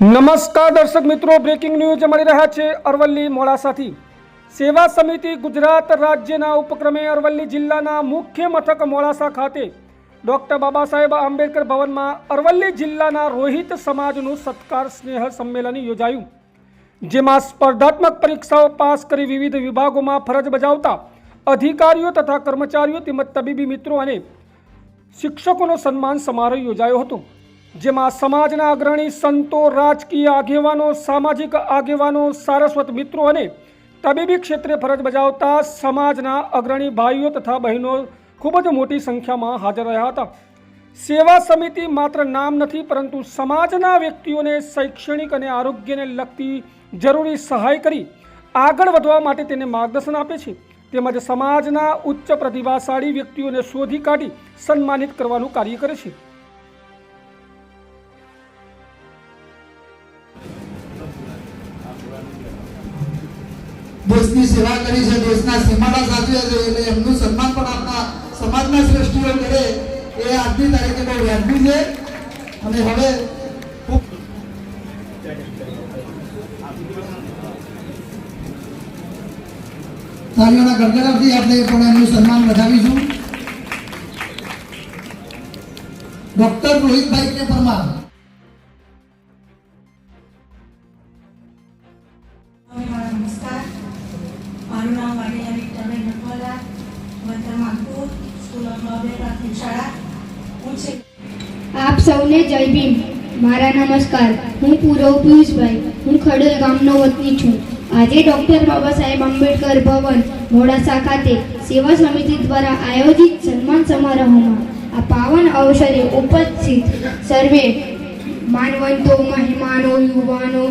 નમસ્કાર દર્શક મિત્રો બ્રેકિંગ ન્યૂઝ મળી રહ્યા છે અરવલ્લી મોડાસાથી. સેવા સમિતિ ગુજરાત રાજ્યના ઉપક્રમે અરવલ્લી જિલ્લાના મુખ્ય મથક મોડાસા ખાતે ડૉક્ટર બાબા સાહેબ આંબેડકર ભવનમાં અરવલ્લી જિલ્લાના રોહિત સમાજનું સત્કાર સ્નેહ સંમેલન યોજાયું. જેમાં સ્પર્ધાત્મક પરીક્ષાઓ પાસ કરી વિવિધ વિભાગોમાં ફરજ બજાવતા અધિકારીઓ તથા કર્મચારીઓ તેમજ તબીબી મિત્રો અને શિક્ષકોનો સન્માન સમારોહ યોજાયો હતો. જેમાં સમાજના અગ્રણી સંતો, રાજકીય આગેવાનો, સામાજિક આગેવાનો, સારસ્વત મિત્રો અને તબીબી ક્ષેત્રે ફરજ બજાવતા સમાજના અગ્રણી ભાઈઓ તથા બહેનો ખૂબ જ મોટી સંખ્યામાં હાજર રહ્યા હતા. સેવા સમિતિ માત્ર નામ નથી, પરંતુ સમાજના વ્યક્તિઓને શૈક્ષણિક અને આરોગ્યને લગતી જરૂરી સહાય કરી આગળ વધવા માટે તેને માર્ગદર્શન આપે છે. તેમજ સમાજના ઉચ્ચ પ્રતિભાશાળી વ્યક્તિઓને શોધી કાઢી સન્માનિત કરવાનું કાર્ય કરે છે. દેશની સેવા કરી છે, દેશના સીમાડા સાચવે છે, એટલે એમનું સન્માન પણ આપણા સમાજના શ્રેષ્ઠીઓ કરે એ આજની તારીખે બહુ વ્યાજબી છે. અને હવે તાળીઓના ગડગડાટથી આપણે પણ એમનું સન્માન વધાવીશું ડોક્ટર રોહિતભાઈ કે પરમાર? સૌને જય ભીમ. મારા નમસ્કાર. હું પૂરવ પિયુષભાઈ. હું ખડલ ગામનો વતની છું. આજે ડૉક્ટર બાબા સાહેબ આંબેડકર ભવન, મોડાસા ખાતે સેવા સમિતિ દ્વારા આયોજિત સન્માન સમારોહમાં આ પાવન અવસરે ઉપસ્થિત સર્વે માનવંતો, મહેમાનો, યુવાનો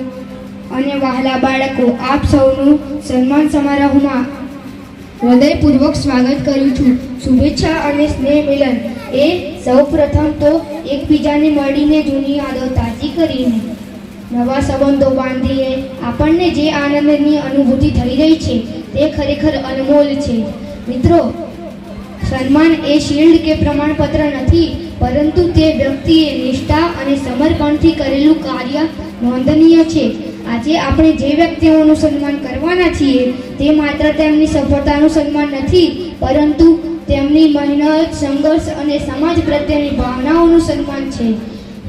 અને વહાલા બાળકો આપ સૌનું સન્માન સમારોહમાં હૃદયપૂર્વક સ્વાગત કરું છું. શુભેચ્છા અને સ્નેહ મિલન એ સૌ પ્રથમ તો એકબીજાને મળીને જૂની યાદો તાજી કરીને. નવા સંબંધો બાંધીએ. આપણને જે આનંદની અનુભૂતિ થઈ રહી છે, તે ખરેખર અનમોલ છે. મિત્રો, સન્માન એ શિલ્ડ કે પ્રમાણપત્ર નથી, પરંતુ તે વ્યક્તિએ નિષ્ઠા અને સમર્પણથી કરેલું કાર્ય નોંધનીય છે. આજે આપણે જે વ્યક્તિઓનું સન્માન કરવાના છીએ, તે માત્ર તેમની સફળતાનું સન્માન નથી, પરંતુ તેમની મહેનત, સંઘર્ષ અને સમાજ પ્રત્યેની ભાવનાઓનું સન્માન છે.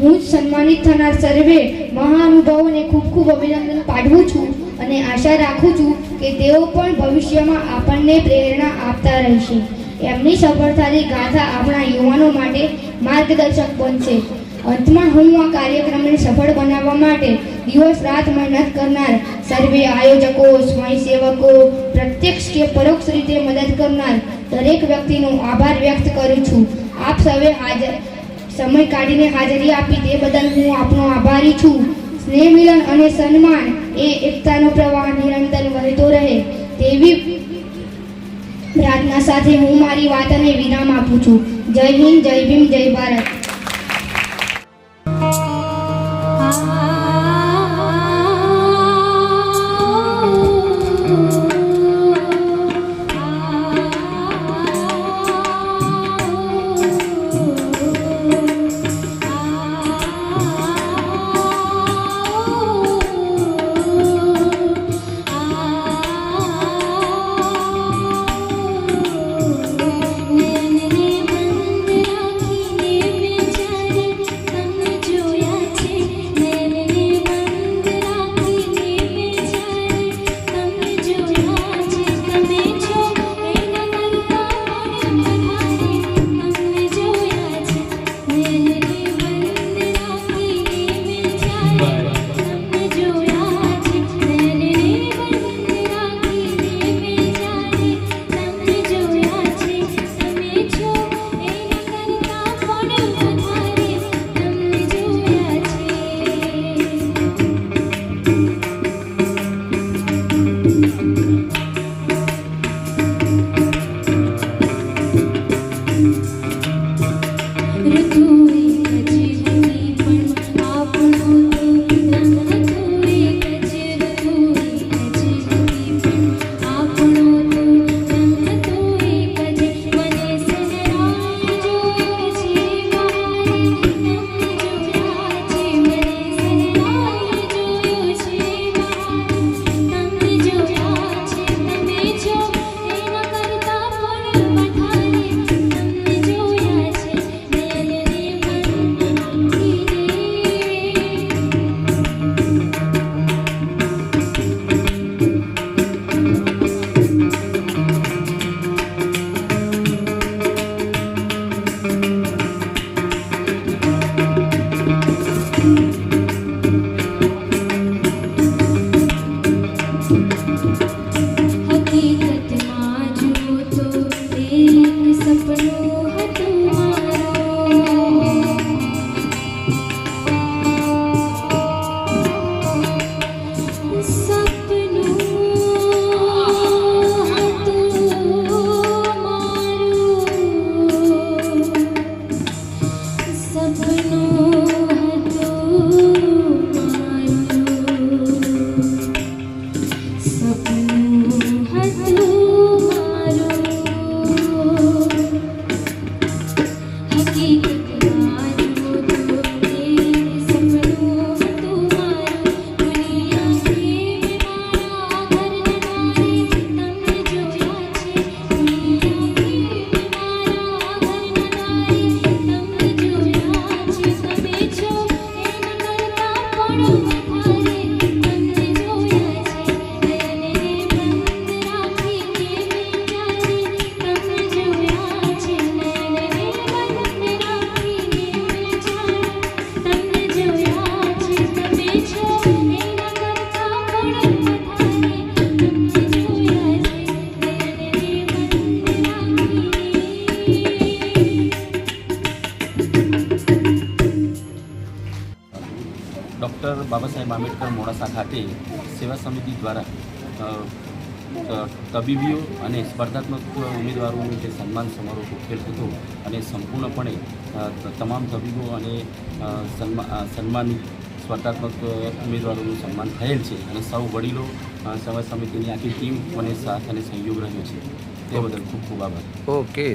હું જ સન્માનિત થનાર સર્વે મહાનુભાવોને ખૂબ ખૂબ અભિનંદન પાઠવું છું અને આશા રાખું છું કે તેઓ પણ ભવિષ્યમાં આપણને પ્રેરણા આપતા રહેશે. એમની સફળતાની ગાથા આપણા યુવાનો માટે માર્ગદર્શક બનશે. અંતમાં હું આ કાર્યક્રમને સફળ બનાવવા માટે દિવસ રાત મહેનત કરનાર સર્વે આયોજકો, સ્વયંસેવકો, પ્રત્યક્ષ કે પરોક્ષ રીતે મદદ કરનાર દરેક વ્યક્તિનો આભાર વ્યક્ત કરું છું. આપ સૌએ હાજર, સમય કાઢીને હાજરી આપી તે બદલ હું આપનો આભારી છું. સ્નેહ મિલન અને સન્માન એ એકતાનો પ્રવાહ નિરંતર વહેતો રહે તેવી પ્રાર્થના સાથે હું મારી વાતને વિરામ આપું છું. જય હિન્દ, જય ભીમ, જય ભારત. Música ડૉક્ટર બાબા સાહેબ આંબેડકર મોડાસા ખાતે સેવા સમિતિ દ્વારા તબીબીઓ અને સ્પર્ધાત્મક ઉમેદવારોનું જે સન્માન સમારોહ ઉકેલ હતો અને સંપૂર્ણપણે તમામ તબીબો અને સન્માનિત સ્પર્ધાત્મક ઉમેદવારોનું સન્માન થયેલ છે અને સૌ વડીલો સેવા સમિતિની આખી ટીમ મને સાથ અને સહયોગ રહ્યો છે. તે બદલ ખૂબ ખૂબ આભાર. ઓકે.